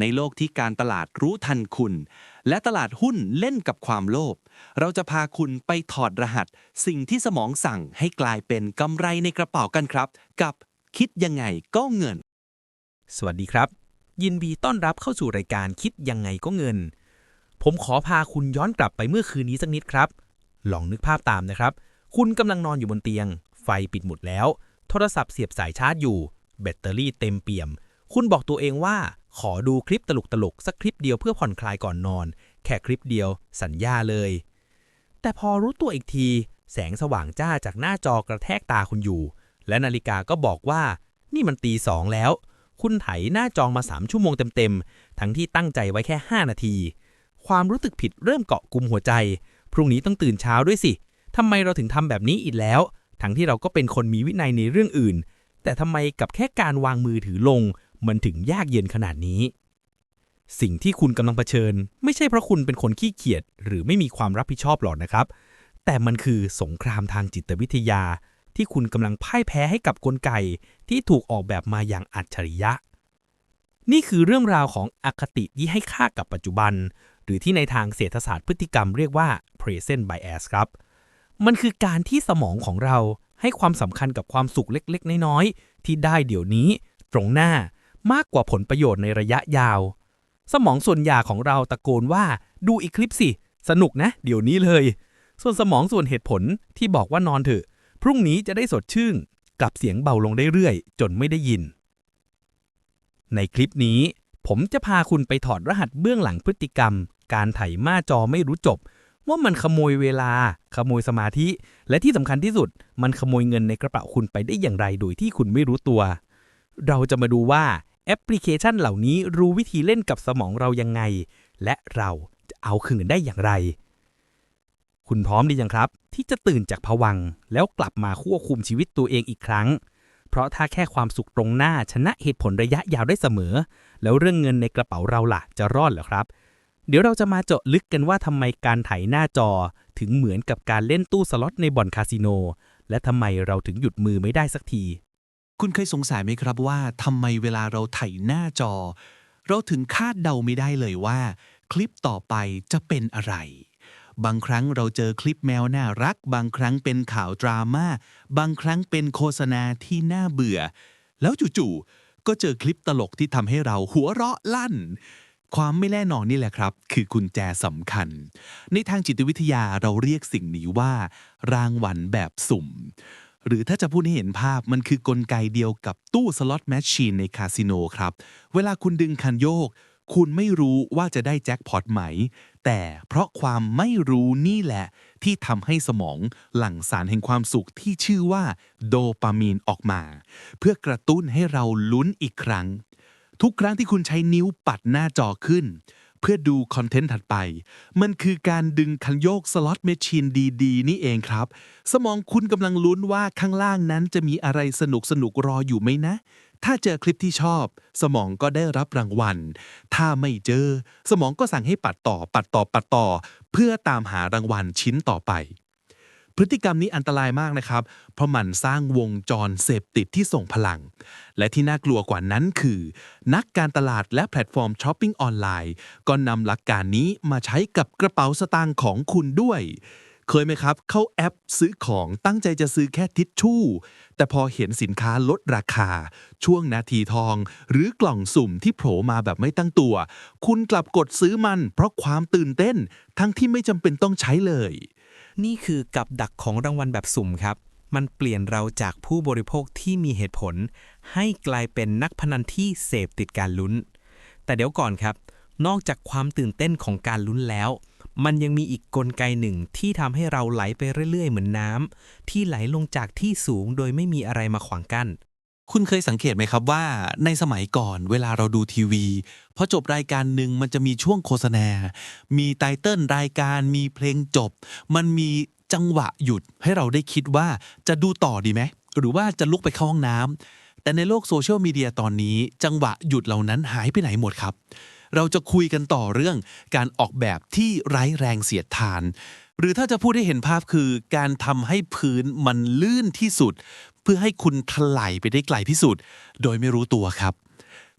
ในโลกที่การตลาดรู้ทันคุณ และตลาดหุ้นเล่นกับความโลภ เราจะพาคุณไปถอดรหัส สิ่งที่สมองสั่งให้กลายเป็นกำไรในกระเป๋ากันครับ กับคิดยังไงก็เงิน สวัสดีครับ ยินดีต้อนรับเข้าสู่รายการคิดยังไงก็เงิน ผมขอพาคุณย้อนกลับไปเมื่อคืนนี้สักนิดครับ ลองนึกภาพตามนะครับ คุณกำลังนอนอยู่บนเตียง ไฟปิดหมดแล้ว โทรศัพท์เสียบสายชาร์จอยู่ แบตเตอรี่เต็มเปี่ยม คุณบอกตัวเองว่า ขอดูคลิปตลกๆสักคลิปเดียวเพื่อผ่อนคลายก่อนนอน แค่คลิปเดียวสัญญาเลย แต่พอรู้ตัวอีกที แสงสว่างจ้าจากหน้าจอกระแทกตาคุณอยู่ และนาฬิกาก็บอกว่า นี่มันตีสองแล้ว คุณไถหน้าจองมา3ชั่วโมงเต็มๆ ทั้งที่ตั้งใจไว้แค่ 5 นาที ความรู้สึกผิดเริ่มเกาะกลุ่มหัวใจ พรุ่งนี้ต้องตื่นเช้าด้วยสิทำไมเราถึงทำแบบนี้อีกแล้ว ทั้งที่เราก็เป็นคนมีวินัยในเรื่องอื่น แต่ทำไมกับแค่การวางมือถือลง มันถึงยากเย็นขนาดนี้ สิ่งที่คุณกำลังเผชิญ ไม่ใช่เพราะคุณเป็นคนขี้เกียจหรือไม่มีความรับผิดชอบหรอกนะครับ แต่มันคือสงครามทางจิตวิทยา ที่คุณกำลังพ่ายแพ้ให้กับกลไกที่ถูกออกแบบมาอย่างอัจฉริยะ นี่คือเรื่องราวของอคติที่ให้ค่ากับปัจจุบัน หรือที่ในทางเศรษฐศาสตร์พฤติกรรมเรียกว่า present bias ครับ มันคือการที่สมองของเราให้ความสำคัญกับความสุขเล็ก ๆ น้อย ๆ ที่ได้เดี๋ยวนี้ ตรงหน้า มากกว่าผลประโยชน์ในระยะยาว สมองส่วนใหญ่ของเราตะโกนว่าดูอีกคลิปสิ สนุกนะ เดี๋ยวนี้เลย ส่วนสมองส่วนเหตุผลที่บอกว่านอนเถอะ พรุ่งนี้จะได้สดชื่นกับเสียงเบาลงได้เรื่อยๆจนไม่ได้ยิน ในคลิปนี้ ผมจะพาคุณไปถอดรหัสเบื้องหลังพฤติกรรม การไถมาจอไม่รู้จบ ว่ามันขโมยเวลา ขโมยสมาธิ และที่สำคัญที่สุด มันขโมยเงินในกระเป๋าคุณไปได้อย่างไรโดยที่คุณไม่รู้ตัว เราจะมาดูว่า แอปพลิเคชันเหล่านี้รู้วิธีเล่นกับสมองเรายังไง และเราจะเอาคืนได้อย่างไร คุณพร้อมดียังครับ ที่จะตื่นจากผวังแล้วกลับมาควบคุมชีวิตตัวเองอีกครั้ง เพราะถ้าแค่ความสุขตรงหน้าชนะเหตุผลระยะยาวได้เสมอ แล้วเรื่องเงินในกระเป๋าเราล่ะจะรอดหรอครับ เดี๋ยวเราจะมาเจาะลึกกันว่าทำไมการไถหน้าจอ ถึงเหมือนกับการเล่นตู้สล็อตในบ่อนคาสิโนและทำไมเราถึงหยุดมือไม่ได้สักที คุณเคยสงสัยไหมครับว่าทำไมเวลาเราไถหน้าจอ เราถึงคาดเดาไม่ได้เลยว่า คลิปต่อไปจะเป็นอะไร บางครั้งเราเจอคลิปแมวน่ารัก บางครั้งเป็นข่าวดราม่าบางครั้งเป็นโฆษณาที่น่าเบื่อ แล้วจู่ๆก็เจอคลิปตลกที่ทำให้เราหัวเราะลั่น ความไม่แน่นอนนี่แหละครับ คือกุญแจสำคัญ ในทางจิตวิทยาเราเรียกสิ่งนี้ว่า รางวัลแบบสุ่ม หรือถ้าจะพูดให้เห็นภาพมันคือกลไกเดียวกับตู้สล็อตแมชชีนในคาสิโนครับ เวลาคุณดึงคันโยก คุณไม่รู้ว่าจะได้แจ็คพอตไหม แต่เพราะความไม่รู้นี่แหละ ที่ทำให้สมองหลั่งสารแห่งความสุขที่ชื่อว่าโดปามีนออกมา เพื่อกระตุ้นให้เราลุ้นอีกครั้ง ทุกครั้งที่คุณใช้นิ้วปัดหน้าจอขึ้น เพื่อดูคอนเทนต์ถัดไป มันคือการดึงคันโยกสล็อตเมชชีนดีๆ นี่เองครับ สมองคุณกำลังลุ้นว่าข้างล่างนั้นจะมีอะไรสนุกสนุกรออยู่ไหมนะ ถ้าเจอคลิปที่ชอบ สมองก็ได้รับรางวัล ถ้าไม่เจอ สมองก็สั่งให้ปัดต่อปัดต่อปัดต่อ เพื่อตามหารางวัลชิ้นต่อไป พฤติกรรมนี้อันตรายมากนะครับ เพราะมันสร้างวงจรเสพติดที่ส่งพลัง และที่น่ากลัวกว่านั้นคือ นักการตลาดและแพลตฟอร์มช้อปปิ้งออนไลน์ ก็นำหลักการนี้มาใช้กับกระเป๋าสตางค์ของคุณด้วย เคยไหมครับ เข้าแอปซื้อของตั้งใจจะซื้อแค่ทิชชู่ แต่พอเห็นสินค้าลดราคา ช่วงนาทีทอง หรือกล่องสุ่มที่โผล่มาแบบไม่ตั้งตัว คุณกลับกดซื้อมัน เพราะความตื่นเต้น ทั้งที่ไม่จำเป็นต้องใช้เลย นี่คือกับดักของรางวัลแบบสุ่มครับ มันเปลี่ยนเราจากผู้บริโภคที่มีเหตุผล ให้กลายเป็นนักพนันที่เสพติดการลุ้น แต่เดี๋ยวก่อนครับ นอกจากความตื่นเต้นของการลุ้นแล้ว มันยังมีอีกกลไกหนึ่งที่ทำให้เราไหลไปเรื่อยๆ เหมือนน้ำที่ไหลลงจากที่สูงโดยไม่มีอะไรมาขวางกั้น คุณเคยสังเกตไหมครับว่าในสมัยก่อนเวลาเราดูทีวีพอจบรายการหนึ่งมันจะมีช่วงโฆษณา มีไตเติ้ลรายการมีเพลงจบ มันมีจังหวะหยุดให้เราได้คิดว่าจะดูต่อดีไหมหรือว่าจะลุกไปเข้าห้องน้ำแต่ในโลกโซเชียลมีเดียตอนนี้ จังหวะหยุดเหล่านั้นหายไปไหนหมดครับ เราจะคุยกันต่อเรื่องการออกแบบที่ไร้แรงเสียดทาน หรือถ้าจะพูดให้เห็นภาพคือการทำให้พื้นมันลื่นที่สุด เพื่อให้คุณถลายไปได้ไกลที่สุด โดยไม่รู้ตัวครับ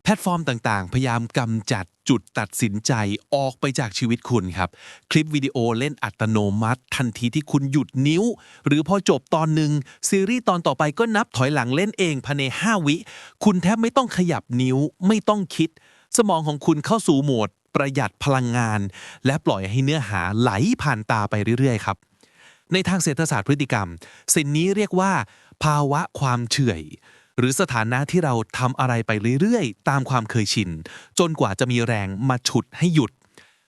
แพลตฟอร์มต่างๆ พยายามกำจัดจุดตัดสินใจออกไปจากชีวิตคุณครับ คลิปวิดีโอเล่นอัตโนมัติ ทันทีที่คุณหยุดนิ้ว หรือพอจบตอนหนึ่งซีรีส์ตอนต่อไปก็นับถอยหลังเล่นเองภายใน 5 วิ คุณแทบไม่ต้องขยับนิ้วไม่ต้องคิด สมองของคุณเข้าสู่โหมด ประหยัดพลังงาน และปล่อยให้เนื้อหาไหลผ่านตาไปเรื่อยๆครับ ในทางเศรษฐศาสตร์พฤติกรรม สิ่งนี้เรียกว่า ภาวะความเฉื่อย หรือสถานะที่เราทำอะไรไปเรื่อยๆ ตามความเคยชิน จนกว่าจะมีแรงมาฉุดให้หยุด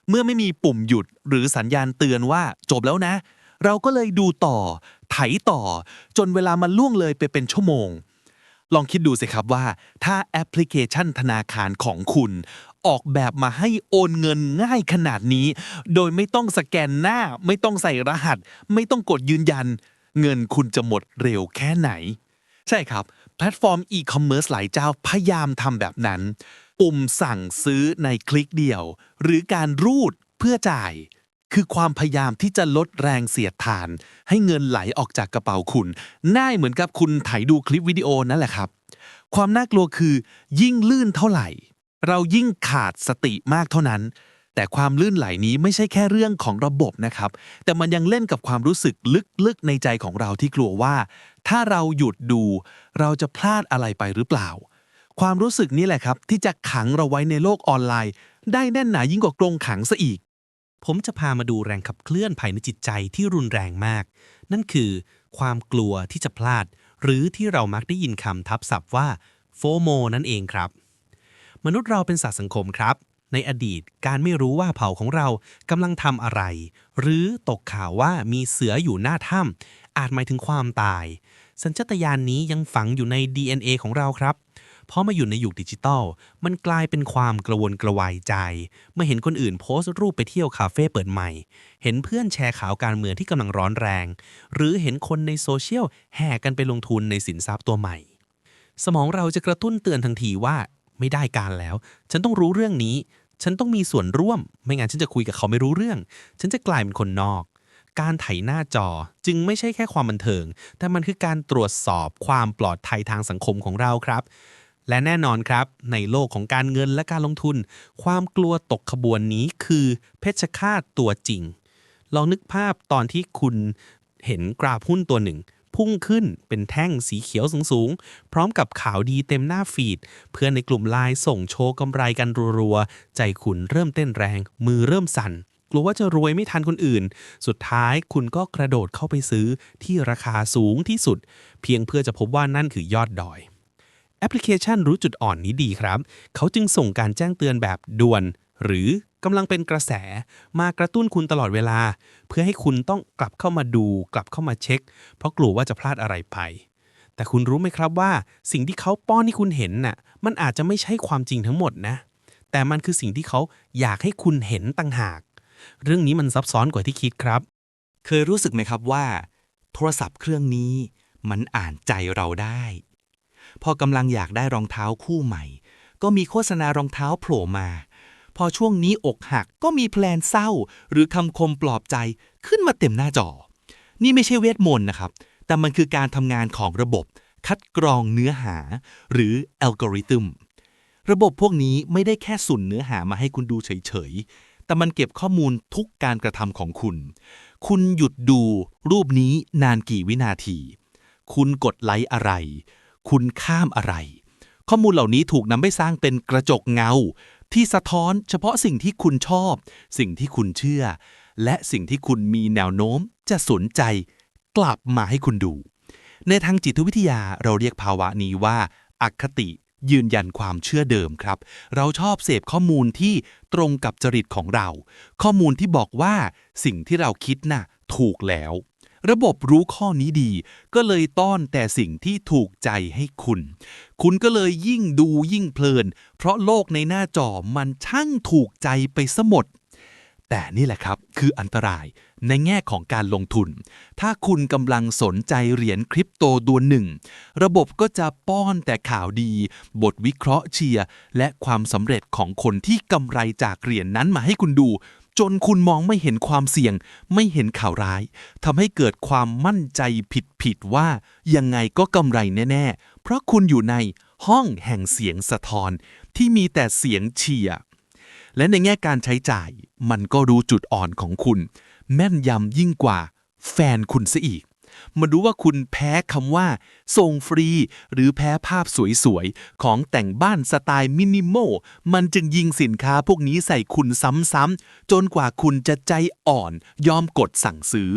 เมื่อไม่มีปุ่มหยุดหรือสัญญาณเตือนว่าจบแล้วนะ เราก็เลยดูต่อ ไถต่อ จนเวลามันล่วงเลยไปเป็นชั่วโมงลองคิดดูสิครับว่า ถ้าแอปพลิเคชันธนาคารของคุณ ออกแบบมาให้โอนเงินง่ายขนาดนี้ โดยไม่ต้องสแกนหน้า ไม่ต้องใส่รหัส ไม่ต้องกดยืนยัน เงินคุณจะหมดเร็วแค่ไหน ใช่ครับ แพลตฟอร์มอีคอมเมิร์ซหลายเจ้าพยายามทำแบบนั้น ปุ่มสั่งซื้อในคลิกเดียว หรือการรูดเพื่อจ่าย คือความพยายามที่จะลดแรงเสียดทาน ให้เงินไหลออกจากกระเป๋าคุณน่ายเหมือนกับคุณถ่ายดูคลิปวิดีโอนั่นแหละครับ ความน่ากลัวคือ ยิ่งลื่นเท่าไหร่ เรายิ่งขาดสติมากเท่านั้น แต่ความลื่นไหลนี้ไม่ใช่แค่เรื่องของระบบนะครับ แต่มันยังเล่นกับความรู้สึกลึกๆในใจของเราที่กลัวว่า ถ้าเราหยุดดู เราจะพลาดอะไรไปหรือเปล่า ความรู้สึกนี้แหละครับ ที่จะขังเราไว้ในโลกออนไลน์ ได้แน่นหนายิ่งกว่ากรงขังซะอีก ผมจะพามาดูแรงขับเคลื่อนภายในจิตใจที่รุนแรงมาก นั่นคือ ความกลัวที่จะพลาด หรือที่เรามักได้ยินคำทับศัพท์ว่าโฟโมนั่นเองครับ มนุษย์เราเป็นสัตว์สังคมครับ ในอดีตการไม่รู้ว่าเผ่าของเรากำลังทำอะไร หรือตกข่าวว่ามีเสืออยู่หน้าถ้ำอาจหมายถึงความตาย สัญชาตญาณนนี้ยังฝังอยู่ใน DNA ของเราครับพอมาอยู่ในยุคดิจิตอลมันกลายเป็นความกระวนกระวายใจ เมื่อเห็นคนอื่นโพสต์รูปไปเที่ยวคาเฟ่เปิดใหม่ เห็นเพื่อนแชร์ข่าวการเมืองที่กำลังร้อนแรง หรือเห็นคนในโซเชียลแห่กันไปลงทุนในสินทรัพย์ตัวใหม่ สมองเราจะกระตุ้นเตือนทันทีว่า ไม่ได้การแล้ว ฉันต้องรู้เรื่องนี้ ฉันต้องมีส่วนร่วม ไม่งั้นฉันจะคุยกับเขาไม่รู้เรื่อง ฉันจะกลายเป็นคนนอก การไถหน้าจอจึงไม่ใช่แค่ความบันเทิง แต่มันคือการตรวจสอบความปลอดภัยทางสังคมของเราครับและแน่นอนครับ ในโลกของการเงินและการลงทุน ความกลัวตกขบวนนี้คือเพชฌฆาตตัวจริง ลองนึกภาพตอนที่คุณเห็นกราฟหุ้นตัวหนึ่ง พุ่งขึ้นเป็นแท่งสีเขียวสูงๆ พร้อมกับข่าวดีเต็มหน้าฟีด เพื่อนในกลุ่มไลน์ส่งโชว์กำไรกันรัวๆ ใจคุณเริ่มเต้นแรง มือเริ่มสั่น กลัวว่าจะรวยไม่ทันคนอื่น สุดท้ายคุณก็กระโดดเข้าไปซื้อที่ราคาสูงที่สุด เพียงเพื่อจะพบว่านั่นคือยอดดอยแอปพลิเคชันรู้จุดอ่อนนี้ดีครับ เขาจึงส่งการแจ้งเตือนแบบด่วน หรือกำลังเป็นกระแสมากระตุ้นคุณตลอดเวลา เพื่อให้คุณต้องกลับเข้ามาดู กลับเข้ามาเช็ค เพราะกลัวว่าจะพลาดอะไรไป แต่คุณรู้ไหมครับว่า สิ่งที่เขาป้อนให้คุณเห็นน่ะมันอาจจะไม่ใช่ความจริงทั้งหมดนะ แต่มันคือสิ่งที่เขาอยากให้คุณเห็นต่างหาก เรื่องนี้มันซับซ้อนกว่าที่คิดครับ เคยรู้สึกไหมครับว่า โทรศัพท์เครื่องนี้มันอ่านใจเราได้ พอกำลังอยากได้รองเท้าคู่ใหม่ ก็มีโฆษณารองเท้าโผล่มา อช่วงนี้อกหักก็มีแพลนเศร้า หรือคำคมปลอบใจขึ้นมาเต็มหน้าจอ นี่ไม่ใช่เวทมนต์นะครับ แต่มันคือการทำงานของระบบ คัดกรองเนื้อหา หรืออัลกอริทึมระบบพวกนี้ไม่ได้แค่สุ่นเนื้อหามาให้คุณดูเฉยๆ แต่มันเก็บข้อมูลทุกการกระทำของคุณ คุณหยุดดูรูปนี้นานกี่วินาที คุณกดไลค์อะไร คุณข้ามอะไร ข้อมูลเหล่านี้ถูกนำไปสร้างเป็นกระจกเงา ที่สะท้อนเฉพาะสิ่งที่คุณชอบ สิ่งที่คุณเชื่อ และสิ่งที่คุณมีแนวโน้มจะสนใจ กลับมาให้คุณดู ในทางจิตวิทยาเราเรียกภาวะนี้ว่าอคติยืนยันความเชื่อเดิมครับ เราชอบเสพข้อมูลที่ตรงกับจริตของเรา ข้อมูลที่บอกว่าสิ่งที่เราคิดน่ะถูกแล้ว ระบบรู้ข้อนี้ดี ก็เลยต้อนแต่สิ่งที่ถูกใจให้คุณ คุณก็เลยยิ่งดูยิ่งเพลิน เพราะโลกในหน้าจอมันช่างถูกใจไปซะหมด แต่นี่แหละครับคืออันตรายในแง่ของการลงทุน ถ้าคุณกำลังสนใจเหรียญคริปโตตัวหนึ่ง ระบบก็จะป้อนแต่ข่าวดี บทวิเคราะห์เชียร์ และความสำเร็จของคนที่กำไรจากเหรียญนนั้นมาให้คุณดู จนคุณมองไม่เห็นความเสี่ยง ไม่เห็นข่าวร้ายทำให้เกิดความมั่นใจผิดๆว่า ยังไงก็กำไรแน่ ๆ เพราะคุณอยู่ในห้องแห่งเสียงสะท้อน ที่มีแต่เสียงเชียร์และในแง่การใช้จ่าย มันก็รู้จุดอ่อนของคุณ แม่นยำยิ่งกว่า แฟนคุณซะอีก มาดูว่าคุณแพ้คำว่า ส่งฟรี หรือแพ้ภาพสวยๆ ของแต่งบ้านสไตล์มินิมอลมันจึงยิงสินค้าพวกนี้ใส่คุณซ้ำๆ จนกว่าคุณจะใจอ่อนยอมกดสั่งซื้อ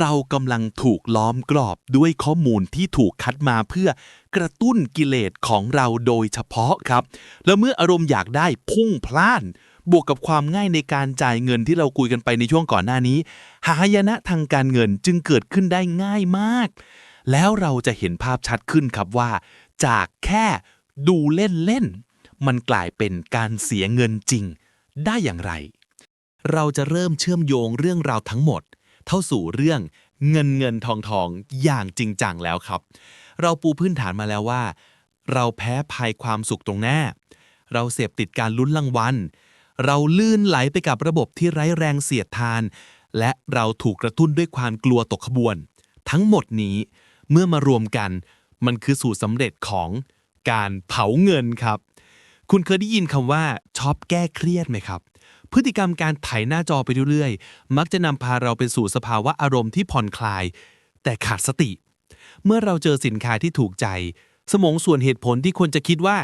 เรากำลังถูกล้อมกรอบด้วยข้อมูลที่ถูกคัดมาเพื่อกระตุ้นกิเลสของเราโดยเฉพาะครับ แล้วเมื่ออารมณ์อยากได้พุ่งพล่าน บวกกับความง่ายในการจ่ายเงินที่เราคุยกันไปในช่วงก่อนหน้านี้ หายนะทางการเงินจึงเกิดขึ้นได้ง่ายมาก แล้วเราจะเห็นภาพชัดขึ้นครับว่า จากแค่ดูเล่นๆมันกลายเป็นการเสียเงินจริง ได้อย่างไร เราจะเริ่มเชื่อมโยงเรื่องราวทั้งหมดเข้าสู่เรื่องเงินเงินทองทองอย่างจริงจังแล้วครับ เราปูพื้นฐานมาแล้วว่า เราแพ้ภัยความสุขตรงหน้า เราเสพติดการลุ้นรางวัล เราลื่นไหลไปกับระบบที่ไร้แรงเสียดทาน และเราถูกกระตุ้นด้วยความกลัวตกขบวน ทั้งหมดนี้เมื่อมารวมกัน มันคือสูตรสำเร็จของการเผาเงินครับ คุณเคยได้ยินคำว่าชอปแก้เครียดไหมครับ พฤติกรรมการไถหน้าจอไปเรื่อยๆ มักจะนำพาเราไปสู่สภาวะอารมณ์ที่ผ่อนคลาย แต่ขาดสติ เมื่อเราเจอสินค้าที่ถูกใจ สมองส่วนเหตุผลที่ควรจะคิดว่า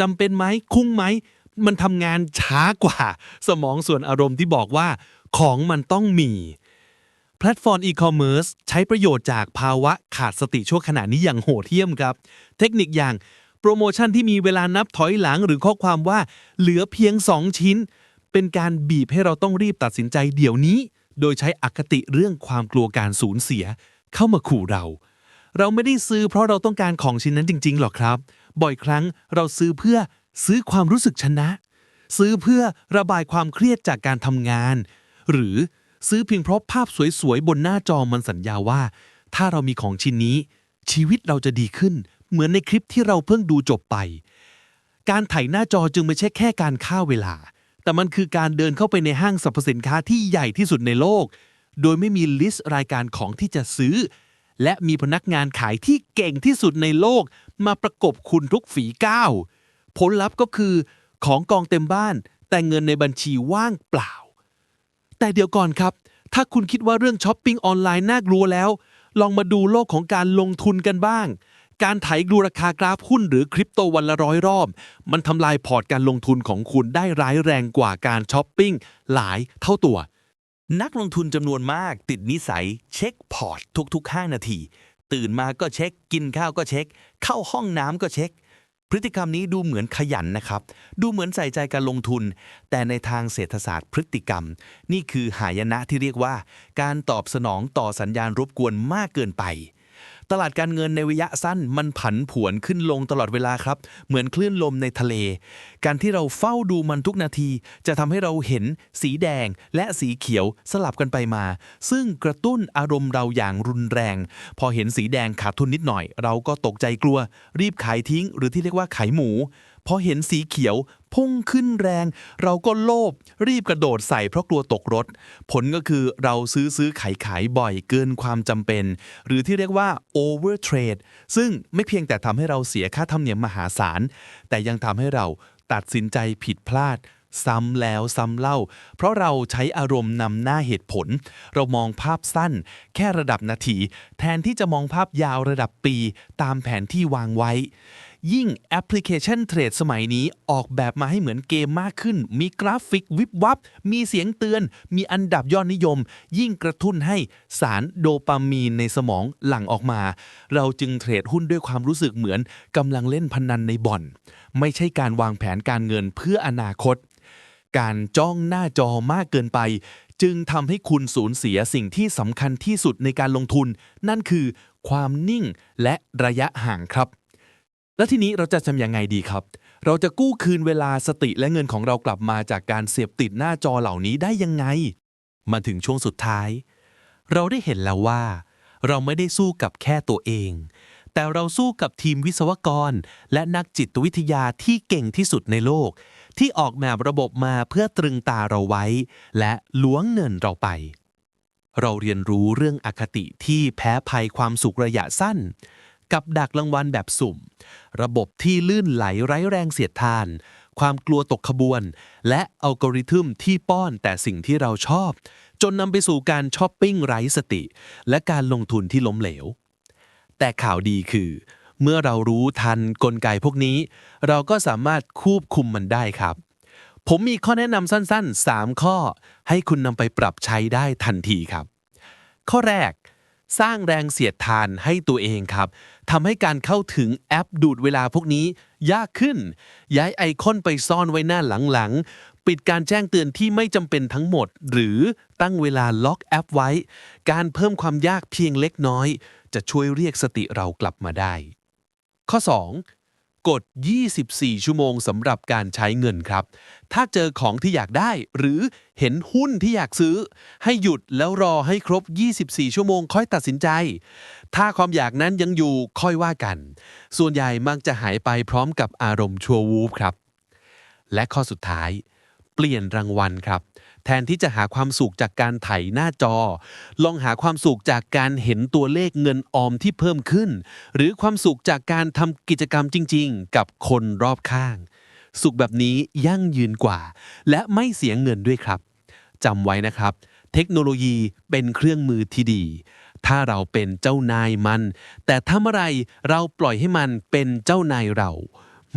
จำเป็นไหมคุ้งไหม มันทำงานช้ากว่า สมองส่วนอารมณ์ที่บอกว่า ของมันต้องมี แพลตฟอร์มอีคอมเมิร์ซใช้ประโยชน์จากภาวะขาดสติชั่วขณะนี้อย่างโหดเหี้ยมครับ เทคนิคอย่างโปรโมชั่นที่มีเวลานับถอยหลังหรือข้อความว่าเหลือเพียง 2 ชิ้น เป็นการบีบให้เราต้องรีบตัดสินใจเดี๋ยวนี้ โดยใช้อคติเรื่องความกลัวการสูญเสีย เข้ามาขู่เรา เราไม่ได้ซื้อเพราะเราต้องการของชิ้นนั้นจริงๆหรอกครับ บ่อยครั้งเราซื้อเพื่อ ซื้อความรู้สึกชนะ ซื้อเพื่อระบายความเครียดจากการทำงาน หรือซื้อเพียงเพราะภาพสวยๆ บนหน้าจอมันสัญญาว่า ถ้าเรามีของชิ้นนี้ ชีวิตเราจะดีขึ้น เหมือนในคลิปที่เราเพิ่งดูจบไป การถ่ายหน้าจอจึงไม่ใช่แค่การฆ่าเวลา แต่มันคือการเดินเข้าไปในห้างสรรพสินค้าที่ใหญ่ที่สุดในโลก โดยไม่มีลิสต์รายการของที่จะซื้อ และมีพนักงานขายที่เก่งที่สุดในโลก มาประกบคุณทุกฝีก้าว ผลลัพธ์ก็คือของกองเต็มบ้าน แต่เงินในบัญชีว่างเปล่า แต่เดี๋ยวก่อนครับ ถ้าคุณคิดว่าเรื่องช้อปปิ้งออนไลน์น่ากลัวแล้ว ลองมาดูโลกของการลงทุนกันบ้าง การไถดูราคากราฟหุ้นหรือคริปโตวันละร้อยรอบ มันทำลายพอร์ตการลงทุนของคุณได้ร้ายแรงกว่าการช้อปปิ้งหลายเท่าตัวนักลงทุนจำนวนมากติดนิสัย เช็คพอร์ตทุกๆ 5 นาที ตื่นมาก็เช็ค กินข้าวก็เช็ค เข้าห้องน้ำก็เช็ค พฤติกรรมนี้ดูเหมือนขยันนะครับ ดูเหมือนใส่ใจการลงทุน แต่ในทางเศรษฐศาสตร์พฤติกรรม นี่คือหายนะที่เรียกว่า การตอบสนองต่อสัญญาณรบกวนมากเกินไป ตลาดการเงินในระยะสั้นมันผันผวนขึ้นลงตลอดเวลาครับ เหมือนคลื่นลมในทะเล การที่เราเฝ้าดูมันทุกนาที จะทำให้เราเห็นสีแดงและสีเขียวสลับกันไปมา ซึ่งกระตุ้นอารมณ์เราอย่างรุนแรง พอเห็นสีแดงขาดทุนนิดหน่อย เราก็ตกใจกลัว รีบขายทิ้ง หรือที่เรียกว่าขายหมู พอเห็นสีเขียวพุ่งขึ้นแรง เราก็โลภรีบกระโดดใส่เพราะกลัวตกรถ ผลก็คือเราซื้อซื้อขายขายบ่อยเกินความจำเป็น หรือที่เรียกว่า over trade ซึ่งไม่เพียงแต่ทำให้เราเสียค่าธรรมเนียมมหาศาล แต่ยังทำให้เราตัดสินใจผิดพลาดซ้ำแล้วซ้ำเล่า เพราะเราใช้อารมณ์นำหน้าเหตุผล เรามองภาพสั้น แค่ระดับนาที แทนที่จะมองภาพยาวระดับปี ตามแผนที่วางไว้ ยิ่งแอปพลิเคชันเทรดสมัยนี้ออกแบบมาให้เหมือนเกมมากขึ้น มีกราฟิกวิบวับ มีเสียงเตือน มีอันดับยอดนิยม ยิ่งกระตุ้นให้สารโดปามีนในสมองหลั่งออกมา เราจึงเทรดหุ้นด้วยความรู้สึกเหมือนกำลังเล่นพนันในบ่อน ไม่ใช่การวางแผนการเงินเพื่ออนาคต การจ้องหน้าจอมากเกินไปจึงทำให้คุณสูญเสียสิ่งที่สำคัญที่สุดในการลงทุน นั่นคือความนิ่งและระยะห่างครับ แล้วทีนี้เราจะทำยังไงดีครับ เราจะกู้คืนเวลาสติและเงินของเรากลับมาจากการเสพติดหน้าจอเหล่านี้ได้ยังไง มาถึงช่วงสุดท้าย เราได้เห็นแล้วว่า เราไม่ได้สู้กับแค่ตัวเอง แต่เราสู้กับทีมวิศวกร และนักจิตวิทยาที่เก่งที่สุดในโลก ที่ออกแบบระบบมาเพื่อตรึงตาเราไว้ และล้วงเงินเราไป เราเรียนรู้เรื่องอคติที่แพ้ภัยความสุขระยะสั้น กับดักรางวัลแบบสุ่ม ระบบที่ลื่นไหลไร้แรงเสียดทาน ความกลัวตกขบวน และอัลกอริทึมที่ป้อนแต่สิ่งที่เราชอบ จนนำไปสู่การช้อปปิ้งไร้สติ และการลงทุนที่ล้มเหลว แต่ข่าวดีคือ เมื่อเรารู้ทันกลไกพวกนี้ เราก็สามารถควบคุมมันได้ครับผมมีข้อแนะนำสั้นๆ 3 ข้อ ให้คุณนำไปปรับใช้ได้ทันทีครับ ข้อแรก สร้างแรงเสียดทานให้ตัวเองครับทำให้การเข้าถึงแอปดูดเวลาพวกนี้ยากขึ้น ย้ายไอคอนไปซ่อนไว้หน้าหลังๆ ปิดการแจ้งเตือนที่ไม่จำเป็นทั้งหมด หรือตั้งเวลาล็อกแอปไว้ การเพิ่มความยากเพียงเล็กน้อย จะช่วยเรียกสติเรากลับมาได้ ข้อ 2 กด 24 ชั่วโมงสำหรับการใช้เงินครับ ถ้าเจอของที่อยากได้ หรือเห็นหุ้นที่อยากซื้อ ให้หยุดแล้วรอให้ครบ 24 ชั่วโมงค่อยตัดสินใจ ถ้าความอยากนั้นยังอยู่ค่อยว่ากัน ส่วนใหญ่มักจะหายไปพร้อมกับอารมณ์ชั่ววูบครับ และข้อสุดท้าย เปลี่ยนรางวัลครับ แทนที่จะหาความสุขจากการไถหน้าจอ ลองหาความสุขจากการเห็นตัวเลขเงินออมที่เพิ่มขึ้น หรือความสุขจากการทำกิจกรรมจริง ๆ กับคนรอบข้าง สุขแบบนี้ยั่งยืนกว่า และไม่เสียเงินด้วยครับจำไว้นะครับ เทคโนโลยีเป็นเครื่องมือที่ดี ถ้าเราเป็นเจ้านายมัน แต่ถ้าเมื่อไรเราปล่อยให้มันเป็นเจ้านายเรา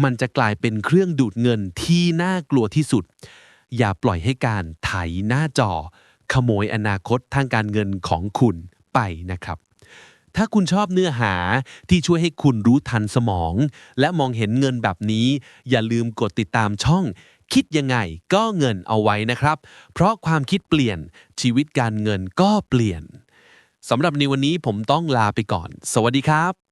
มันจะกลายเป็นเครื่องดูดเงินที่น่ากลัวที่สุด อย่าปล่อยให้การไถหน้าจอ ขโมยอนาคตทางการเงินของคุณไปนะครับ ถ้าคุณชอบเนื้อหาที่ช่วยให้คุณรู้ทันสมอง และมองเห็นเงินแบบนี้ อย่าลืมกดติดตามช่อง คิดยังไงก็เงินเอาไว้นะครับ เพราะความคิดเปลี่ยนชีวิตการเงินก็เปลี่ยนสำหรับในวันนี้ผมต้องลาไปก่อน สวัสดีครับ